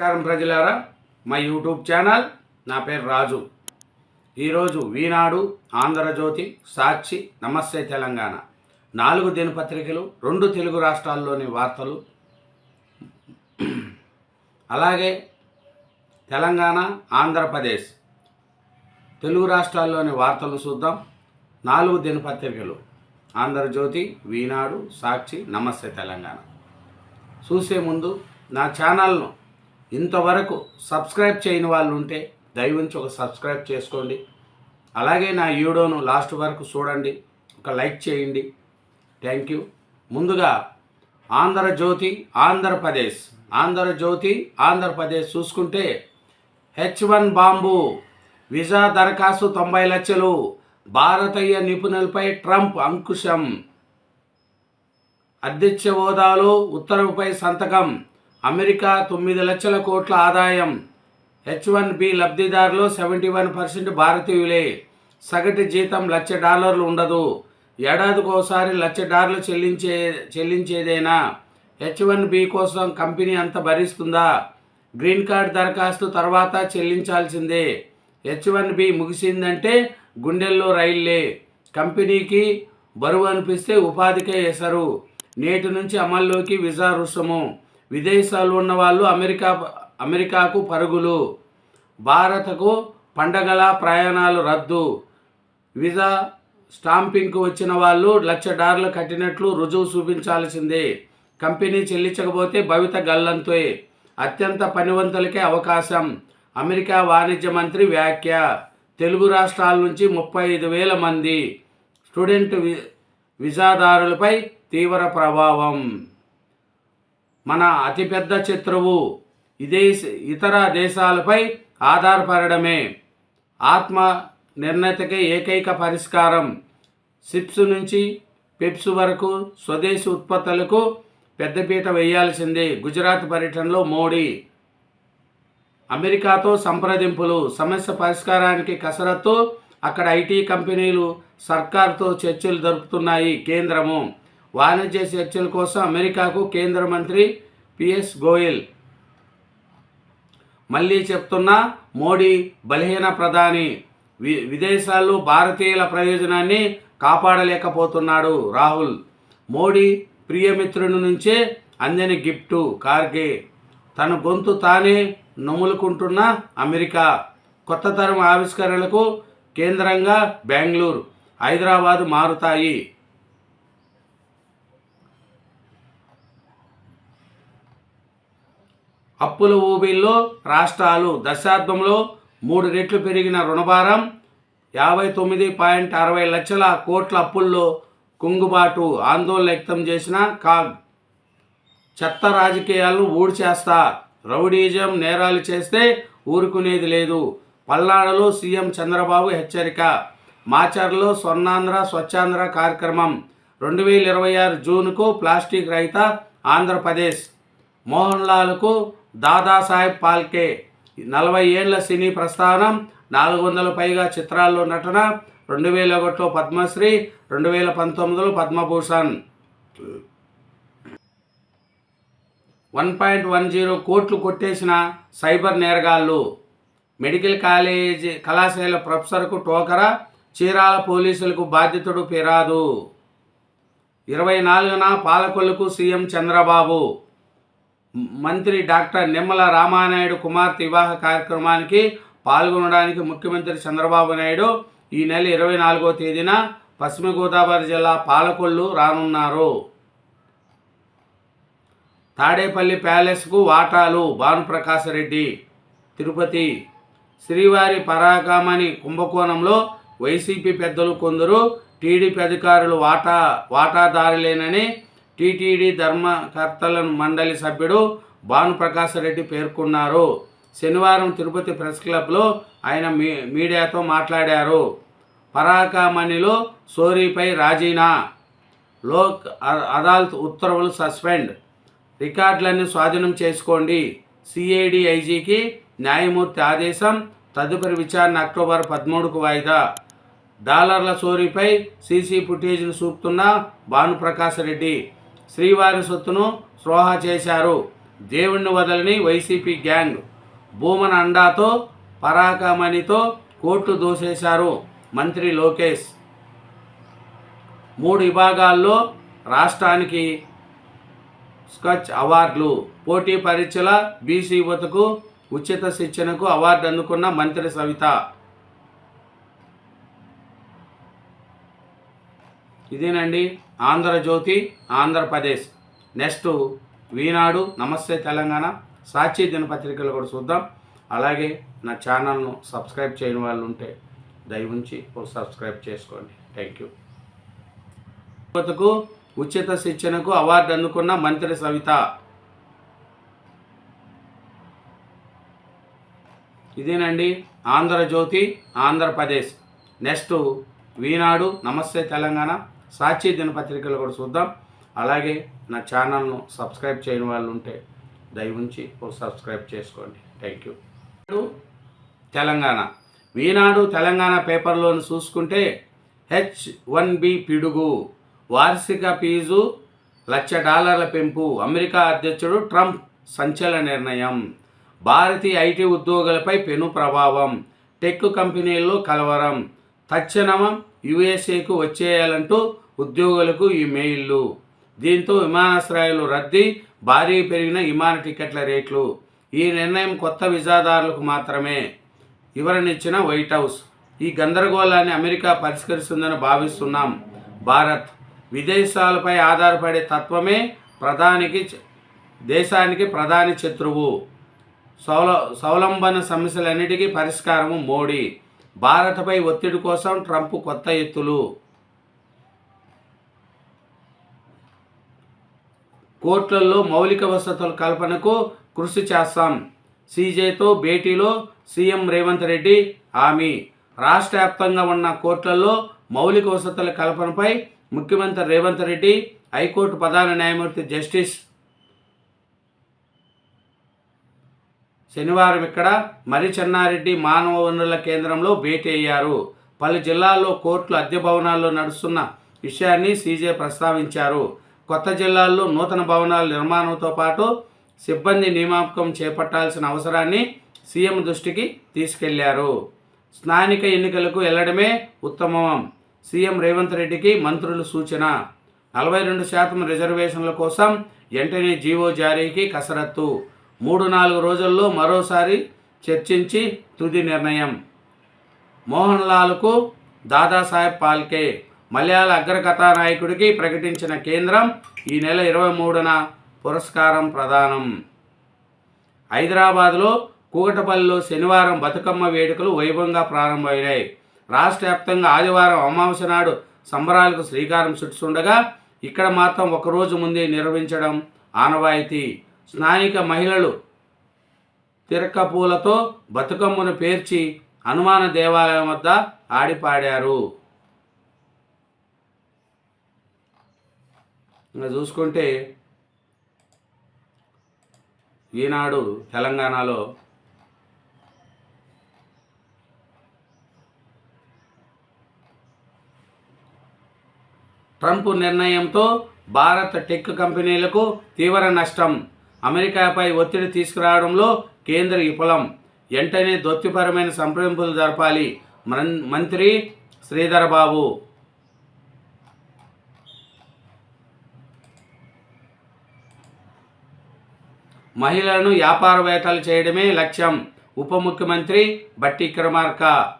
నమస్కారం ప్రజలారా. మా యూట్యూబ్ ఛానల్ నా పేరు రాజు. ఈరోజు వీనాడు ఆంధ్రజ్యోతి సాక్షి నమస్తే తెలంగాణ. నాలుగు దినపత్రికలు రెండు తెలుగు రాష్ట్రాల్లోని వార్తలు. అలాగే తెలంగాణ ఆంధ్రప్రదేశ్ తెలుగు రాష్ట్రాల్లోని వార్తలు చూద్దాం. నాలుగు దినపత్రికలు ఆంధ్రజ్యోతి వీనాడు సాక్షి నమస్తే తెలంగాణ. చూసే ముందు నా ఛానల్ను ఇంతవరకు సబ్స్క్రైబ్ చేయని వాళ్ళు ఉంటే దయవుంచి ఒక సబ్స్క్రైబ్ చేసుకోండి. అలాగే నా వీడియోను లాస్ట్ వరకు చూడండి. ఒక లైక్ చేయండి. Thank you. ముందుగా ఆంధ్రజ్యోతి ఆంధ్రప్రదేశ్. ఆంధ్రజ్యోతి ఆంధ్రప్రదేశ్ చూసుకుంటే హెచ్ వన్ బాంబు వీసా దరఖాస్తు తొంభై లక్షలు. భారతీయ నిపుణులపై ట్రంప్ అంకుశం. అధ్యక్ష హోదాలో ఉత్తర్వుపై సంతకం. అమెరికా తొమ్మిది లక్షల కోట్ల ఆదాయం. హెచ్ వన్ బి లబ్ధిదారులు సెవెంటీ వన్ పర్సెంట్ భారతీయులే. సగటు జీతం లక్ష డాలర్లు ఉండదు. ఏడాదికి ఒకసారి లక్ష డాలర్లు చెల్లించే చెల్లించేదేనా? హెచ్ వన్ బి కోసం కంపెనీ అంత భరిస్తుందా? గ్రీన్ కార్డ్ దరఖాస్తు తర్వాత చెల్లించాల్సిందే. హెచ్ వన్ బి ముగిసిందంటే గుండెల్లో రైళ్ళే కంపెనీకి బరువు అనిపిస్తే ఉపాధికే ఎసరు. నేటి నుంచి అమల్లోకి విజా రుసుము. విదేశాలు ఉన్న వాళ్ళు అమెరికా అమెరికాకు పరుగులు. భారత్కు పండగల ప్రయాణాలు రద్దు. విజా స్టాంపింగ్కు వచ్చిన వాళ్ళు లక్ష డాలర్లు కట్టినట్లు రుజువు చూపించాల్సిందే. కంపెనీ చెల్లించకపోతే భవిత గల్లంతే. అత్యంత పనివంతులకే అవకాశం. అమెరికా వాణిజ్య మంత్రి వ్యాఖ్య. తెలుగు రాష్ట్రాల నుంచి ముప్పై ఐదు వేల మంది స్టూడెంట్ వి విజాదారులపై తీవ్ర ప్రభావం. మన అతిపెద్ద శత్రువు ఇదే ఇతర దేశాలపై ఆధారపడమే ఆత్మ నిర్ణయతకే ఏకైక పరిష్కారం. సిప్స్ నుంచి పెప్స్ వరకు స్వదేశీ ఉత్పత్తులకు పెద్దపీట వేయాల్సిందే. గుజరాత్ పర్యటనలో మోడీ. అమెరికాతో సంప్రదింపులు. సమస్య పరిష్కారానికి కసరత్తు అక్కడ ఐటీ కంపెనీలు సర్కార్తో చర్చలు జరుపుతున్నాయి కేంద్రము. వాణిజ్య చర్చల కోసం అమెరికాకు కేంద్ర మంత్రి పిఎస్ గోయల్. మళ్ళీ చెప్తున్నా మోడీ బలహీన ప్రధాని. వి విదేశాల్లో భారతీయుల ప్రయోజనాన్ని కాపాడలేకపోతున్నాడు రాహుల్. మోడీ ప్రియమిత్రుని నుంచే అందని గిఫ్టు కార్గే. తన గొంతు తానే నములుకుంటున్న అమెరికా. కొత్త తరం ఆవిష్కరణలకు కేంద్రంగా బెంగళూరు. హైదరాబాదు మారుతాయి. అప్పుల ఊబిల్లో రాష్ట్రాలు దశాబ్దంలో మూడు రెట్లు పెరిగిన రుణభారం యాభై తొమ్మిది పాయింట్ అరవై లక్షల కోట్ల అప్పుల్లో కుంగుబాటు ఆందోళన వ్యక్తం చేసిన కాగ్. చెత్త రాజకీయాలను ఊడ్చేస్తా రౌడీజం నేరాలు చేస్తే ఊరుకునేది లేదు. పల్నాడులో సీఎం చంద్రబాబు హెచ్చరిక. మాచర్లో స్వర్ణాంధ్ర స్వచ్ఛాంధ్ర కార్యక్రమం. రెండు వేల ఇరవై ఆరు జూన్కు ప్లాస్టిక్ రహిత ఆంధ్రప్రదేశ్. మోహన్ లాల్కు దాదాసాహెబ్ పాల్కే నలభై ఏళ్ళ సినీ ప్రస్థానం నాలుగు వందల పైగా చిత్రాల్లో నటన రెండు వేల ఒకటిలో పద్మశ్రీ రెండు వేల పంతొమ్మిదిలో Padma Bhushan. One point one zero కోట్లు కొట్టేసిన సైబర్ నేరగాళ్ళు. మెడికల్ కాలేజీ కళాశాల ప్రొఫెసర్కు టోకరా చీరాల పోలీసులకు బాధితుడు ఫిరాదు ఇరవై నాలుగున పాలకొల్లుకు సీఎం చంద్రబాబు. మంత్రి డాక్టర్ నిమ్మల రామానాయుడు కుమార్తె వివాహ కార్యక్రమానికి పాల్గొనడానికి ముఖ్యమంత్రి చంద్రబాబు నాయుడు ఈ నెల ఇరవై నాలుగో తేదీన పశ్చిమ గోదావరి జిల్లా పాలకొల్లు రానున్నారు. తాడేపల్లి ప్యాలెస్కు వాటాలు భానుప్రకాశ రెడ్డి. తిరుపతి శ్రీవారి పరాకామణి కుంభకోణంలో వైసీపీ పెద్దలు కొందరు టీడీపీ అధికారులు వాటా వాటాదారులేనని టీటీడీ ధర్మకర్తల మండలి సభ్యుడు భానుప్రకాశ రెడ్డి పేర్కొన్నారు. శనివారం తిరుపతి ప్రెస్ క్లబ్లో ఆయన మీ మీడియాతో మాట్లాడారు. పరాకామణిలో సోరీపై రాజీనా. లోక్ అదాలత్ ఉత్తర్వులు సస్పెండ్. రికార్డులన్నీ స్వాధీనం చేసుకోండి. సిఐడి ఐజీకి న్యాయమూర్తి ఆదేశం తదుపరి విచారణ అక్టోబర్ పదమూడుకు వాయిదా. డాలర్ల చోరీపై సీసీ ఫుటేజ్ను చూపుతున్న భానుప్రకాశ్ రెడ్డి. శ్రీవారి సొత్తును స్రోహ చేశారు. దేవుణ్ణి వదలని వైసీపీ గ్యాంగ్ భూమన అండాతో పరాకమణితో కోట్లు దోసేశారు మంత్రి లోకేష్. మూడు విభాగాల్లో రాష్ట్రానికి స్కచ్ అవార్డులు పోటీ పరీక్షల బీసీ యువతకు ఉచిత శిక్షణకు అవార్డు అందుకున్న మంత్రి సవిత. ఇదేనండి ఆంధ్రజ్యోతి ఆంధ్రప్రదేశ్. నెక్స్ట్ వీనాడు నమస్తే తెలంగాణ. సాక్షి దినపత్రికలు కూడా చూద్దాం. అలాగే నా ఛానల్ను సబ్స్క్రైబ్ చేయని వాళ్ళు ఉంటే దయవుంచి ఒక సబ్స్క్రైబ్ చేసుకోండి. Thank you. యువతకు ఉచిత శిక్షణకు అవార్డు అందుకున్న మంత్రి సవిత. ఇదేనండి ఆంధ్రజ్యోతి ఆంధ్రప్రదేశ్. నెక్స్ట్ వీనాడు నమస్తే తెలంగాణ. సాక్షి దినపత్రికలు కూడా చూద్దాం. అలాగే నా ఛానల్ను సబ్స్క్రైబ్ చేయని వాళ్ళు ఉంటే దయవుంచి సబ్స్క్రైబ్ చేసుకోండి. Thank you. తెలంగాణ. ఈనాడు తెలంగాణ పేపర్లోని చూసుకుంటే హెచ్ వన్ బి పిడుగు వార్షిక ఫీజు లక్ష డాలర్ల పెంపు అమెరికా అధ్యక్షుడు ట్రంప్ సంచలన నిర్ణయం భారతీయ ఐటీ ఉద్యోగులపై పెను ప్రభావం టెక్ కంపెనీల్లో కలవరం తక్షణం యుఎస్ఏకు వచ్చేయాలంటూ ఉద్యోగులకు ఈ మెయిల్లు. దీంతో విమానాశ్రయాలు రద్దీ భారీ పెరిగిన విమాన టికెట్ల రేట్లు. ఈ నిర్ణయం కొత్త విజాదారులకు మాత్రమే. వివరణిచ్చిన వైట్ హౌస్. ఈ గందరగోళాన్ని అమెరికా పరిష్కరిస్తుందని భావిస్తున్నాం. భారత్ విదేశాలపై ఆధారపడే తత్వమే ప్రధానికి దేశానికి ప్రధాని శత్రువు. సౌల సౌలంబన సమస్యలన్నిటికీ పరిష్కారము మోడీ. భారత్పై ఒత్తిడి కోసం ట్రంప్ కొత్త ఎత్తులు. కోర్టులలో మౌలిక వసతుల కల్పనకు కృషి చేస్తాం. సీజేతో భేటీలో సీఎం రేవంత్ రెడ్డి హామీ. రాష్ట్ర వ్యాప్తంగా ఉన్న కోర్టులలో మౌలిక వసతుల కల్పనపై ముఖ్యమంత్రి రేవంత్ రెడ్డి హైకోర్టు ప్రధాన న్యాయమూర్తి జస్టిస్ శనివారం ఇక్కడ మరి చెన్నారెడ్డి మానవ వనరుల కేంద్రంలో భేటీ అయ్యారు. పలు జిల్లాల్లో కోర్టులు అద్దె భవనాల్లో నడుస్తున్న విషయాన్ని సీజే ప్రస్తావించారు. కొత్త జిల్లాల్లో నూతన భవనాల నిర్మాణంతో పాటు సిబ్బంది నియామకం చేపట్టాల్సిన అవసరాన్ని సీఎం దృష్టికి తీసుకెళ్ళారు. స్థానిక ఎన్నికలకు వెళ్ళడమే ఉత్తమం సీఎం రేవంత్ రెడ్డికి మంత్రులు సూచన. నలభై రెండు శాతం రిజర్వేషన్ల కోసం వెంటనే జీవో జారీకి కసరత్తు. మూడు నాలుగు రోజుల్లో మరోసారి చర్చించి తుది నిర్ణయం. మోహన్ లాల్కు దాదాసాహెబ్ పాల్కే మలయాళ అగ్రకథానాయకుడికి ప్రకటించిన కేంద్రం ఈ నెల ఇరవై మూడున పురస్కారం ప్రదానం. హైదరాబాద్లో కూకటపల్లిలో శనివారం బతుకమ్మ వేడుకలు వైభవంగా ప్రారంభమైనాయి. రాష్ట్ర వ్యాప్తంగా ఆదివారం అమావాస్య నాడు సంబరాలకు శ్రీకారం చుట్టుతుండగా ఇక్కడ మాత్రం ఒకరోజు ముందే నిర్వహించడం ఆనవాయితీ. స్థానిక మహిళలు తిరకపూలతో బతుకమ్మను పేర్చి హనుమాన దేవాలయం వద్ద ఆడిపాడారు. ఇంకా చూసుకుంటే ఈనాడు తెలంగాణలో ట్రంప్ నిర్ణయంతో భారత్ టెక్ కంపెనీలకు తీవ్ర నష్టం. అమెరికాపై ఒత్తిడి తీసుకురావడంలో కేంద్ర విఫలం. వెంటనే దొత్తిపరమైన సంప్రదింపులు జరపాలి. మంత్రి శ్రీధర్ బాబు. మహిళలను వ్యాపారవేత్తలు చేయడమే లక్ష్యం ఉప ముఖ్యమంత్రి బట్టి క్రమార్క.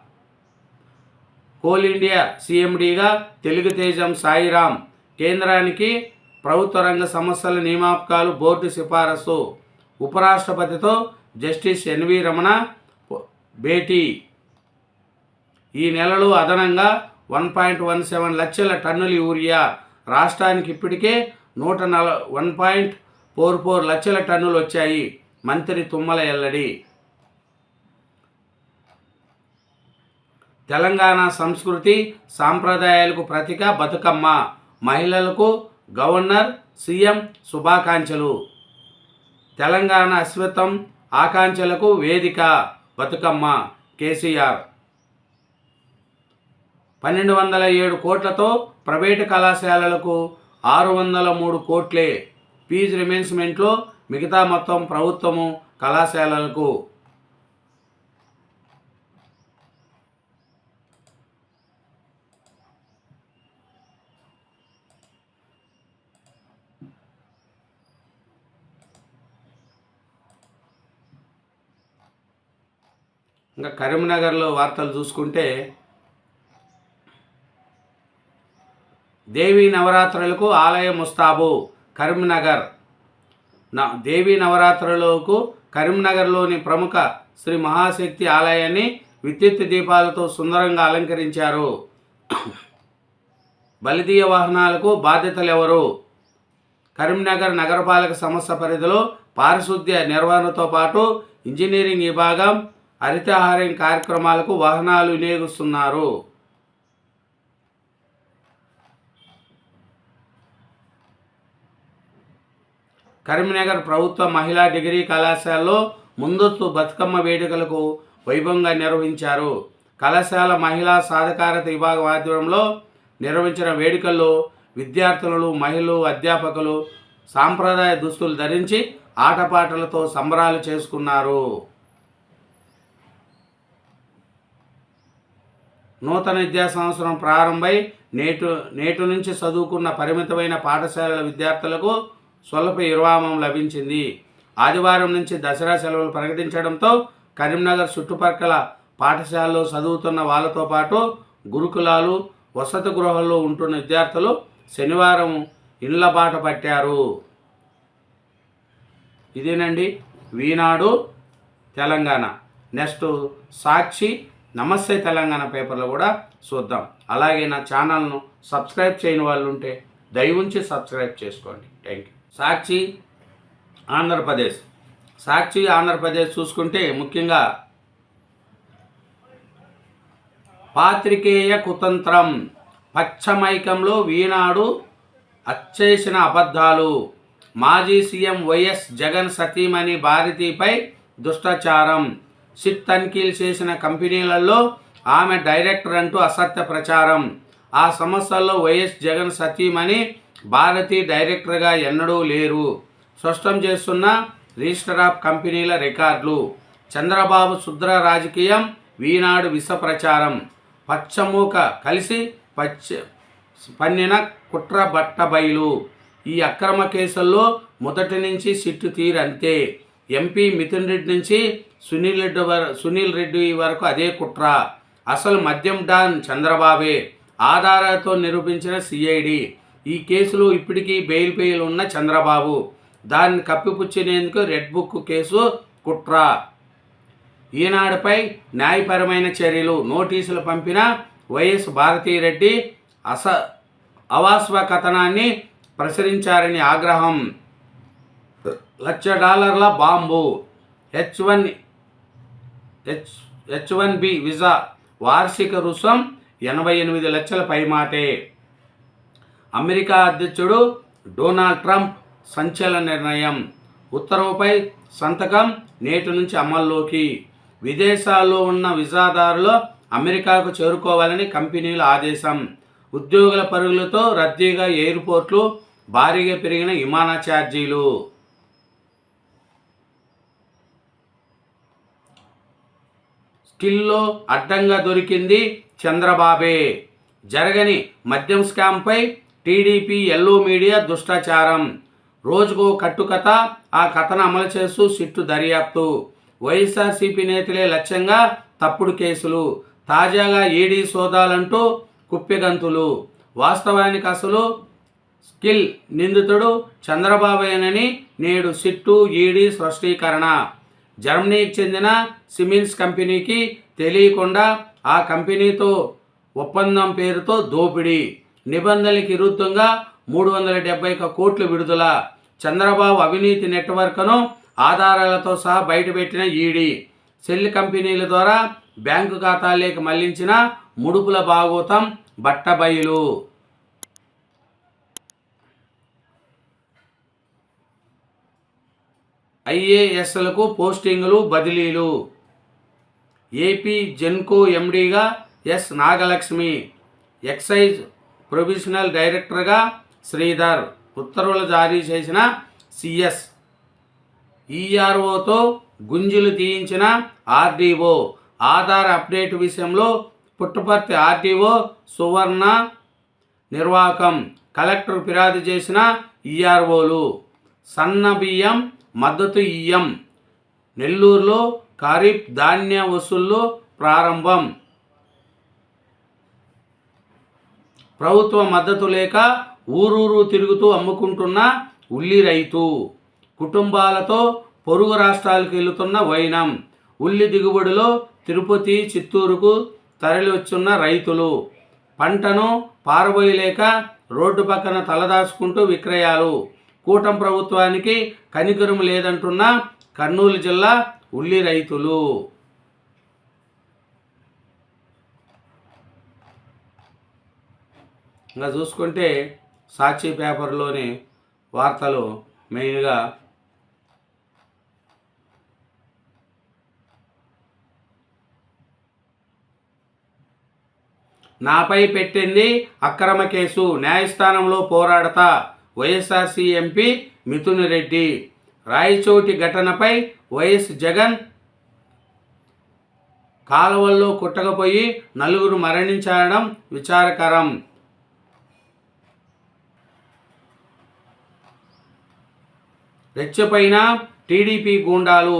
కోల్ ఇండియా సీఎండీగా తెలుగు తేజం సాయిరాం. కేంద్రానికి ప్రభుత్వ రంగ సమస్యల నియామకాలు బోర్డు సిఫారసు. ఉపరాష్ట్రపతితో జస్టిస్ ఎన్వి రమణ భేటీ. ఈ నెలలో అదనంగా వన్ పాయింట్ వన్ సెవెన్ లక్షల టన్నుల యూరియా. రాష్ట్రానికి ఇప్పటికే నూట నల వన్ పాయింట్ ఫోర్ ఫోర్ లక్షల టన్నులు వచ్చాయి. మంత్రి తుమ్మల ఎల్లడి. తెలంగాణ సంస్కృతి సాంప్రదాయాలకు ప్రతిక బతుకమ్మ. మహిళలకు గవర్నర్ సీఎం శుభాకాంక్షలు. తెలంగాణ అశ్వత్వం ఆకాంక్షలకు వేదిక బతుకమ్మ కేసీఆర్. పన్నెండు వందల ఏడు కోట్లతో ప్రైవేటు కళాశాలలకు ఆరు వందల మూడు కోట్లే ఫీజు రిమెన్స్మెంట్లో మిగతా మొత్తం ప్రభుత్వము కళాశాలలకు. ఇంకా కరీంనగర్లో వార్తలు చూసుకుంటే దేవీ నవరాత్రులకు ఆలయం ముస్తాబు కరీంనగర్. నా దేవీ నవరాత్రులకు కరీంనగర్లోని ప్రముఖ శ్రీ మహాశక్తి ఆలయాన్ని విద్యుత్ దీపాలతో సుందరంగా అలంకరించారు. బలిదీయ వాహనాలకు బాధ్యతలు ఎవరు కరీంనగర్ నగరపాలక సంస్థ పరిధిలో పారిశుద్ధ్య నిర్వహణతో పాటు ఇంజనీరింగ్ విభాగం హరితహారం కార్యక్రమాలకు వాహనాలు వినియోగిస్తున్నారు. కరీంనగర్ ప్రభుత్వ మహిళా డిగ్రీ కళాశాలలో ముందస్తు బతుకమ్మ వేడుకలకు వైభవంగా నిర్వహించారు. కళాశాల మహిళా సాధికారత విభాగం ఆధ్వర్యంలో నిర్వహించిన వేడుకల్లో విద్యార్థులు మహిళలు అధ్యాపకులు సాంప్రదాయ దుస్తులు ధరించి ఆటపాటలతో సంబరాలు చేసుకున్నారు. నూతన విద్యా సంవత్సరం ప్రారంభమై నేటు నేటు నుంచి చదువుకున్న పరిమితమైన పాఠశాలల విద్యార్థులకు స్వల్ప విరామం లభించింది. ఆదివారం నుంచి దసరా సెలవులు ప్రకటించడంతో కరీంనగర్ చుట్టుపక్కల పాఠశాలలో చదువుతున్న వాళ్ళతో పాటు గురుకులాలు వసతి గృహాల్లో ఉంటున్న విద్యార్థులు శనివారం ఇళ్ళ బాట పట్టారు. ఇదేనండి. వీనాడు తెలంగాణ. నెక్స్ట్ సాక్షి నమస్తే తెలంగాణ పేపర్లో కూడా చూద్దాం. అలాగే నా ఛానల్ను సబ్స్క్రైబ్ చేయని వాళ్ళు ఉంటే దయవుంచి సబ్స్క్రైబ్ చేసుకోండి. Thank you. సాక్షి ఆంధ్రప్రదేశ్. సాక్షి ఆంధ్రప్రదేశ్ చూసుకుంటే ముఖ్యంగా పాత్రికేయ కుతంత్రం పచ్చమైకంలో వీనాడు అచ్చేసిన అబద్ధాలు. మాజీ సీఎం వైఎస్ జగన్ సతీమణి భారతిపై దుష్టాచారం. సిట్ తనిఖీలు చేసిన కంపెనీలలో ఆమె డైరెక్టర్ అంటూ అసత్య ప్రచారం. ఆ సంస్థల్లో వైఎస్ జగన్ సతీమణి భారతి డైరెక్టర్గా ఎన్నడూ లేరు. స్పష్టం చేస్తున్న రిజిస్టర్ ఆఫ్ కంపెనీల రికార్డులు. చంద్రబాబు శుద్ర రాజకీయం వీనాడు విష ప్రచారం పచ్చమూక కలిసి పచ్చ పన్నిన కుట్ర బట్టబయలు ఈ అక్రమ కేసుల్లో మొదటి నుంచి సిట్టు తీరంతే. ఎంపీ మిథున్ రెడ్డి నుంచి సునీల్ రెడ్డి వర సునీల్ రెడ్డి వరకు అదే కుట్ర. అసలు మద్యం డాన్ చంద్రబాబే. ఆధారాలతో నిరూపించిన సిఐడి. ఈ కేసులో ఇప్పటికీ బెయిల్ బెయిల్ ఉన్న చంద్రబాబు. దాన్ని కప్పిపుచ్చినేందుకు రెడ్ బుక్ కేసు కుట్ర. ఈనాడుపై న్యాయపరమైన చర్యలు నోటీసులు పంపిన వైఎస్ భారతీరెడ్డి అస అవాస్వ కథనాన్ని ప్రసరించారని ఆగ్రహం. లక్ష డాలర్ల bomb. H one H H one B visa వార్షిక రుసం ఎనభై ఎనిమిది లక్షల పైమాటే. అమెరికా అధ్యక్షుడు డొనాల్డ్ ట్రంప్ సంచలన నిర్ణయం. ఉత్తర్వుపై సంతకం నేటి నుంచి అమల్లోకి. విదేశాల్లో ఉన్న విజాదారులు అమెరికాకు చేరుకోవాలని కంపెనీల ఆదేశం. ఉద్యోగుల పరుగులతో రద్దీగా ఎయిర్పోర్ట్లు భారీగా పెరిగిన విమాన ఛార్జీలు. స్కిల్లో అడ్డంగా దొరికింది చంద్రబాబే. జరగని మద్యం స్కామ్పై టీడీపీ ఎల్లో మీడియా దుష్టాచారం. రోజుకో కట్టుకథ ఆ కథను అమలు చేస్తూ సిట్టు దర్యాప్తు. వైఎస్ఆర్సీపీ నేతలే లక్ష్యంగా తప్పుడు కేసులు. తాజాగా ఈడీ సోదాలంటూ కుప్పెగంతులు. వాస్తవానికి అసలు స్కిల్ నిందితుడు చంద్రబాబేనని నేడు సిట్టు ఈడీ స్పష్టీకరణ. జర్మనీకి చెందిన సిమిన్స్ కంపెనీకి తెలియకుండా ఆ కంపెనీతో ఒప్పందం పేరుతో దోపిడీ. నిబంధనలకు విరుద్ధంగా మూడు వందల డెబ్బై ఒక కోట్లు విడుదల. చంద్రబాబు అవినీతి నెట్వర్క్ను ఆధారాలతో సహా బయటపెట్టిన ఈడీ. సెల్ కంపెనీల ద్వారా బ్యాంకు ఖాతాలేకి మళ్ళించిన ముడుపుల భాగోతం బట్టబయలు. ఐఏఎస్లకు పోస్టింగులు బదిలీలు. ఏపీ జెన్కో ఎండీగా ఎస్ నాగలక్ష్మి. ఎక్సైజ్ ప్రొఫెషనల్ డైరెక్టర్గా శ్రీధర్. ఉత్తర్వులు జారీ చేసిన సిఎస్. ఈఆర్ఓతో గుంజులు తీయించిన ఆర్డీఓ. ఆధార్ అప్డేట్ విషయంలో పుట్టపర్తి ఆర్డీఓ సువర్ణ నిర్వాహకం కలెక్టర్ ఫిర్యాదు చేసిన ఈఆర్ఓలు. సన్న బియ్యం మద్దతు ఇయ్యం. నెల్లూరులో ఖరీఫ్ ధాన్య వసూళ్ళు ప్రారంభం. ప్రభుత్వ మద్దతు లేక ఊరూరు తిరుగుతూ అమ్ముకుంటున్న ఉల్లి రైతు. కుటుంబాలతో పొరుగు రాష్ట్రాలకు వెళుతున్న వైనం. ఉల్లి దిగుబడిలో తిరుపతి చిత్తూరుకు తరలివచ్చున్న రైతులు. పంటను పారబోయలేక రోడ్డు పక్కన తలదాచుకుంటూ విక్రయాలు. కూటం ప్రభుత్వానికి కనికరం లేదంటున్న కర్నూలు జిల్లా ఉల్లి రైతులు. ఇంకా చూసుకుంటే సాక్షి పేపర్లోని వార్తలు మెయిన్గా నాపై పెట్టింది అక్రమ కేసు న్యాయస్థానంలో పోరాడతా. YSRC MP Mithun Reddy. Rayachoti ఘటనపై వైఎస్ జగన్ కాలువల్లో కుట్టకపోయి నలుగురు మరణించడం విచారకరం. రెచ్చపైన టీడీపీ గూండాలు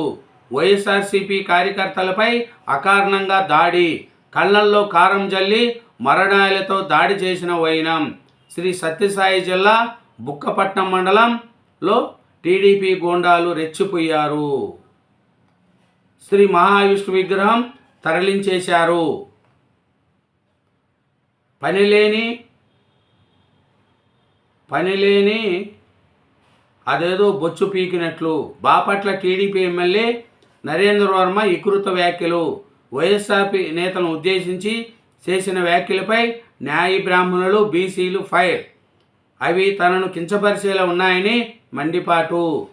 వైఎస్ఆర్సీపీ కార్యకర్తలపై అకారణంగా దాడి కళ్ళల్లో కారం జల్లి మరణాలతో దాడి చేసిన వైనం. శ్రీ సత్యసాయి జిల్లా బుక్కపట్నం మండలంలో టీడీపీ గోండాలు రెచ్చిపోయారు. శ్రీ మహావిష్ణు విగ్రహం తరలించేశారు. పనిలేని పనిలేని అదేదో బొచ్చు పీకినట్లు. బాపట్ల టీడీపీ ఎమ్మెల్యే నరేంద్ర వర్మ వికృత వ్యాఖ్యలు. వైఎస్ఆర్పీ నేతలను ఉద్దేశించి చేసిన వ్యాఖ్యలపై న్యాయ బ్రాహ్మణులు బీసీలు ఫైర్ అవి తనను కించపరిచేలా ఉన్నాయని మండిపాటు.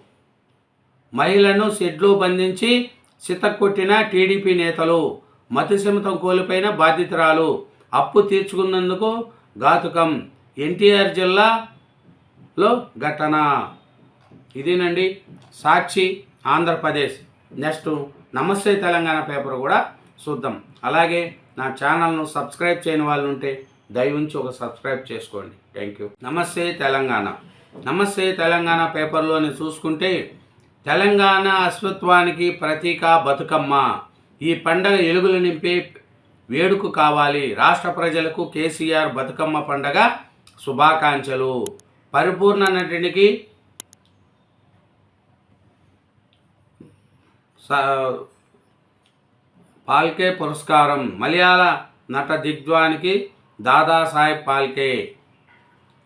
మహిళను షెడ్లో బంధించి చితక్కొట్టిన టీడీపీ నేతలు మతిశమితం కోల్పోయిన బాధితురాలు అప్పు తీర్చుకున్నందుకు ఘాతుకం. ఎన్టీఆర్ జిల్లాలో ఘటన. ఇదేనండి. సాక్షి ఆంధ్రప్రదేశ్. నెక్స్ట్ నమస్తే తెలంగాణ పేపర్ కూడా చూద్దాం. అలాగే నా ఛానల్ను సబ్స్క్రైబ్ చేయని వాళ్ళు ఉంటే దయవుంచి ఒక సబ్స్క్రైబ్ చేసుకోండి. థ్యాంక్ యూ నమస్తే తెలంగాణ. నమస్తే తెలంగాణ పేపర్లోని చూసుకుంటే తెలంగాణ అస్తిత్వానికి ప్రతీక బతుకమ్మ. ఈ పండగ ఎలుగులు నింపే వేడుక కావాలి. రాష్ట్ర ప్రజలకు కేసీఆర్ బతుకమ్మ పండగ శుభాకాంక్షలు. పరిపూర్ణ నటునికి పాల్కే పురస్కారం. మలయాళ నట దిగ్వానికి దాదాసాహెబ్ పాల్కే.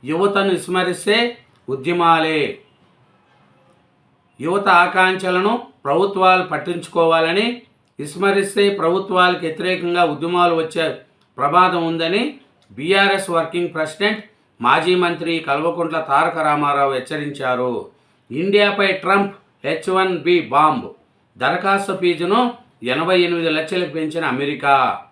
యువతను విస్మరిస్తే ఉద్యమాలే. యువత ఆకాంక్షలను ప్రభుత్వాలు పట్టించుకోవాలని విస్మరిస్తే ప్రభుత్వాలకు వ్యతిరేకంగా ఉద్యమాలు వచ్చే ప్రమాదం ఉందని బీఆర్ఎస్ వర్కింగ్ ప్రెసిడెంట్ మాజీ మంత్రి కల్వకుంట్ల తారక రామారావు హెచ్చరించారు. ఇండియాపై Trump H one B bomb. దరఖాస్తు ఫీజును ఎనభై ఎనిమిది లక్షలకు పెంచిన అమెరికా.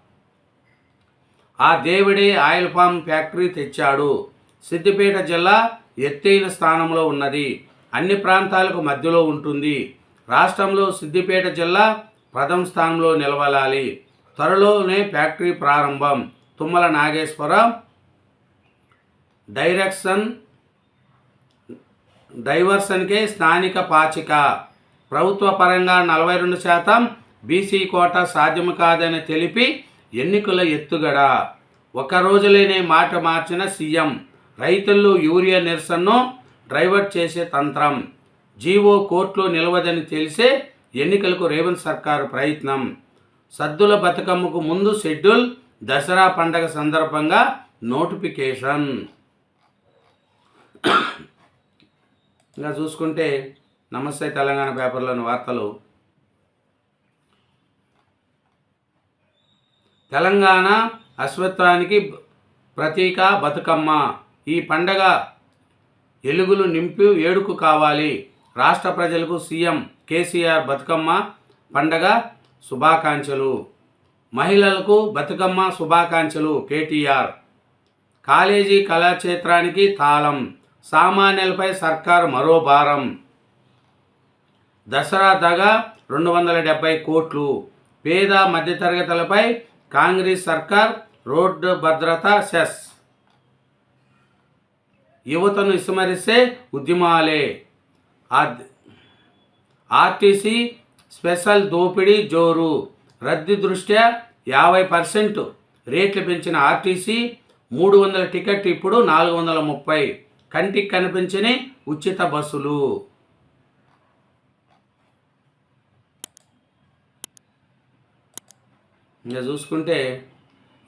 ఆ దేవుడే ఆయిల్ పామ్ ఫ్యాక్టరీ తెచ్చాడు. సిద్దిపేట జిల్లా ఎత్తైన స్థానంలో ఉన్నది. అన్ని ప్రాంతాలకు మధ్యలో ఉంటుంది. రాష్ట్రంలో సిద్దిపేట జిల్లా ప్రథమ స్థానంలో నిలవలాలి త్వరలోనే ఫ్యాక్టరీ ప్రారంభం. తుమ్మల నాగేశ్వరం డైరెక్షన్ డైవర్షన్కే స్థానిక పాచిక. ప్రభుత్వ పరంగా నలభై రెండు శాతం బీసీ కోట సాధ్యం కాదని తెలిపి ఎన్నికల ఎత్తుగడ. ఒక రోజులేనే మాట మార్చిన సీఎం రైతుల్లో యూరియా నిరసనను డ్రైవర్ చేసే తంత్రం. జీవో కోర్టులో నిలవదని తెలిసే ఎన్నికలకు రేవంత్ సర్కారు ప్రయత్నం. సద్దుల బతుకమ్మకు ముందు షెడ్యూల్ దసరా పండగ సందర్భంగా నోటిఫికేషన్. ఇంకా చూసుకుంటే నమస్తే తెలంగాణ పేపర్లోని వార్తలు. తెలంగాణ అశ్వత్వానికి ప్రతీక బతుకమ్మ. ఈ పండగ ఎలుగులు నింపి ఏడుకు కావాలి. రాష్ట్ర ప్రజలకు సీఎం కేసీఆర్ బతుకమ్మ పండగ శుభాకాంక్షలు. మహిళలకు బతుకమ్మ శుభాకాంక్షలు కేటీఆర్. కాలేజీ కళాక్షేత్రానికి తాళం. సామాన్యులపై సర్కార్ మరో భారం. దసరా దగా రెండు వందల డెబ్బై కోట్లు. పేద మధ్యతరగతులపై కాంగ్రెస్ సర్కార్ రోడ్డు భద్రత సెస్. యువతను విస్మరిస్తే ఉద్యమాలే. ఆర్టీసీ స్పెషల్ దోపిడీ జోరు. రద్దీ దృష్ట్యా యాభై పర్సెంట్ రేట్లు పెంచిన ఆర్టీసీ మూడు వందల టికెట్ ఇప్పుడు నాలుగు వందల ముప్పై. కంటికి కనిపించని ఉచిత బస్సులు. ఇంకా చూసుకుంటే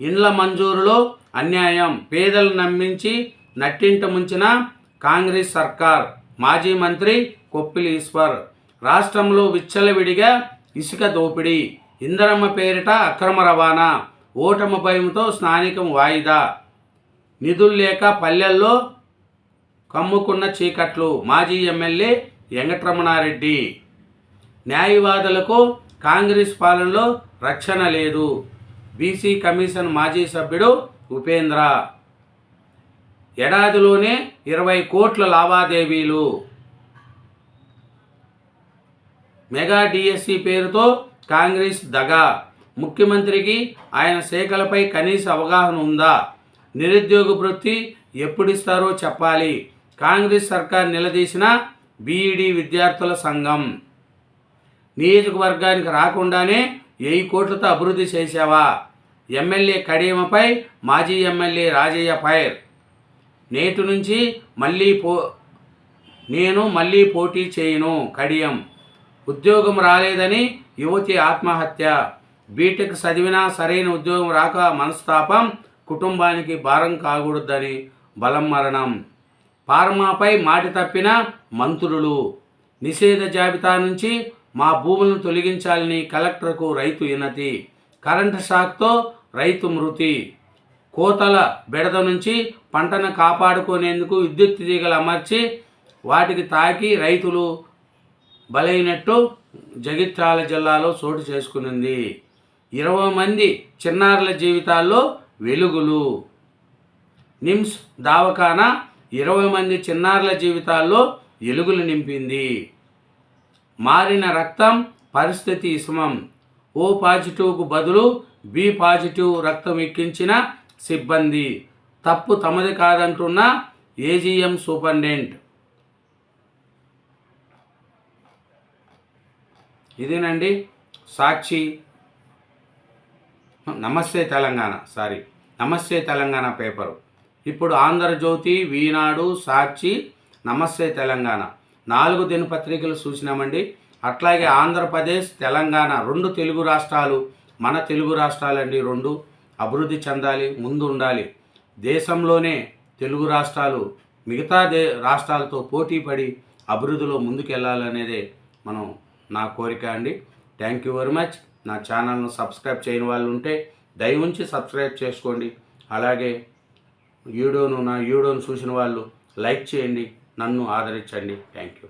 ఇండ్ల మంజూరులో అన్యాయం. పేదలు నమ్మించి నట్టింట ముంచిన కాంగ్రెస్ సర్కార్ మాజీ మంత్రి కొప్పిలి ఈశ్వర్. రాష్ట్రంలో విచ్చలవిడిగా ఇసుక దోపిడీ. ఇందరమ్మ పేరిట అక్రమ రవాణా. ఓటమి భయంతో స్థానికం వాయిదా. నిధులు లేక పల్లెల్లో కమ్ముకున్న చీకట్లు. మాజీ ఎమ్మెల్యే వెంకటరమణారెడ్డి. న్యాయవాదులకు కాంగ్రెస్ పాలనలో రక్షణ లేదు. బీసీ కమిషన్ మాజీ సభ్యుడు ఉపేంద్ర. ఏడాదిలోనే ఇరవై కోట్ల లావాదేవీలు. మెగా డిఎస్సి పేరుతో కాంగ్రెస్ దగా. ముఖ్యమంత్రికి ఆయన శాఖలపై కనీస అవగాహన ఉందా? నిరుద్యోగ వృత్తి ఎప్పుడిస్తారో చెప్పాలి. కాంగ్రెస్ సర్కార్ నిలదీసిన బీఈడి విద్యార్థుల సంఘం. నియోజకవర్గానికి రాకుండానే వెయ్యి కోట్లతో అభివృద్ధి చేశావా? ఎమ్మెల్యే కడియమపై మాజీ ఎమ్మెల్యే రాజయ్య ఫైర్. నేటి నుంచి మళ్ళీ పో నేను మళ్ళీ పోటీ చేయను కడియం. ఉద్యోగం రాలేదని యువతి ఆత్మహత్య. బీటెక్ చదివినా సరైన ఉద్యోగం రాక మనస్తాపం కుటుంబానికి భారం కాకూడదని బలం మరణం. ఫార్మాపై మాట తప్పిన మంత్రులు. నిషేధ జాబితా నుంచి మా భూములను తొలగించాలని కలెక్టర్కు రైతు వినతి. కరెంటు షాక్తో రైతు మృతి. కోతల బెడద నుంచి పంటను కాపాడుకునేందుకు విద్యుత్ తీగలు అమర్చి వాటికి తాకి రైతులు బలైనట్టు జగిత్యాల జిల్లాలో చోటు చేసుకునింది. ఇరవై మంది చిన్నారుల జీవితాల్లో వెలుగులు. నిమ్స్ దావకాన ఇరవై మంది చిన్నారుల జీవితాల్లో ఎలుగులు నింపింది. మారిన రక్తం పరిస్థితి ఇసుమం ఓ పాజిటివ్కు బదులు బి పాజిటివ్ రక్తం ఎక్కించిన సిబ్బంది. తప్పు తమది కాదంటున్న ఏజీఎం సూపరింటెండెంట్. ఇదేనండి సాక్షి. నమస్తే తెలంగాణ సారీ నమస్తే తెలంగాణ పేపరు. ఇప్పుడు ఆంధ్రజ్యోతి వీనాడు సాక్షి నమస్తే తెలంగాణ. నాలుగు దినపత్రికలు చూసినామండి. అట్లాగే ఆంధ్రప్రదేశ్ తెలంగాణ రెండు తెలుగు రాష్ట్రాలు మన తెలుగు రాష్ట్రాలండి రెండు. అభివృద్ధి చెందాలి ముందు ఉండాలి దేశంలోనే తెలుగు రాష్ట్రాలు మిగతా దే రాష్ట్రాలతో పోటీ పడి అభివృద్ధిలో ముందుకెళ్ళాలనేదే మనం నా కోరిక అండి. థ్యాంక్ యూ వెరీ మచ్ నా ఛానల్ను సబ్స్క్రైబ్ చేయని వాళ్ళు ఉంటే దయ ఉంచి సబ్స్క్రైబ్ చేసుకోండి. అలాగే వీడియోను నా వీడియోను చూసిన వాళ్ళు లైక్ చేయండి. నన్ను ఆదరించండి. Thank you.